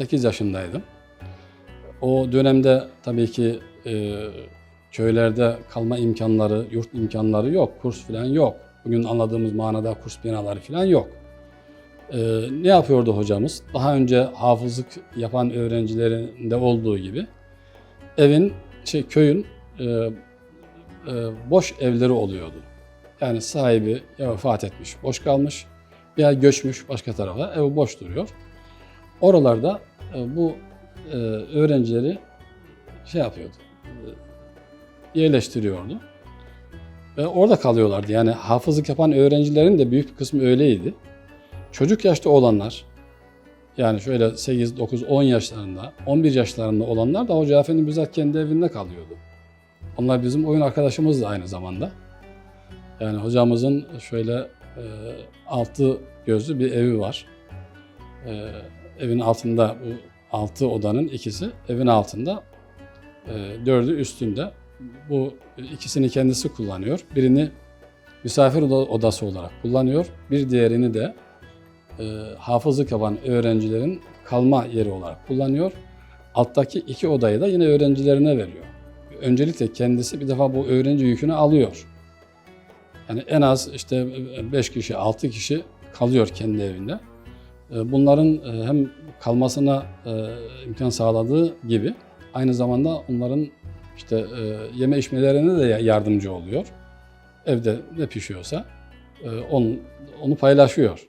8 yaşındaydım. O dönemde tabii ki e, köylerde kalma imkanları, yurt imkanları yok, kurs falan yok. Bugün anladığımız manada kurs binaları falan yok. E, ne yapıyordu hocamız? Daha önce hafızlık yapan öğrencilerin de olduğu gibi evin, şey köyün e, e, boş evleri oluyordu. Yani sahibi ya vefat etmiş, boş kalmış veya göçmüş başka tarafa, ev boş duruyor. Oralarda bu e, öğrencileri şey yapıyordu, e, yerleştiriyordu. Ve orada kalıyorlardı. Yani hafızlık yapan öğrencilerin de büyük bir kısmı öyleydi. Çocuk yaşta olanlar, yani şöyle 8, 9, 10 yaşlarında, 11 yaşlarında olanlar da Hoca Efendi bizzat kendi evinde kalıyordu. Onlar bizim oyun arkadaşımız da aynı zamanda. Yani hocamızın şöyle e, altı gözlü bir evi var. E, evin altında bu altı odanın ikisi evin altında, e, dördü üstünde. Bu ikisini kendisi kullanıyor. Birini misafir oda- odası olarak kullanıyor. Bir diğerini de e, hafızlık yapan öğrencilerin kalma yeri olarak kullanıyor. Alttaki iki odayı da yine öğrencilerine veriyor. Öncelikle kendisi bir defa bu öğrenci yükünü alıyor. Yani en az işte 5 kişi, 6 kişi kalıyor kendi evinde. E, Bunların e, hem kalmasına e, imkan sağladığı gibi aynı zamanda onların işte yeme içmelerine de yardımcı oluyor. Evde ne pişiyorsa onu paylaşıyor.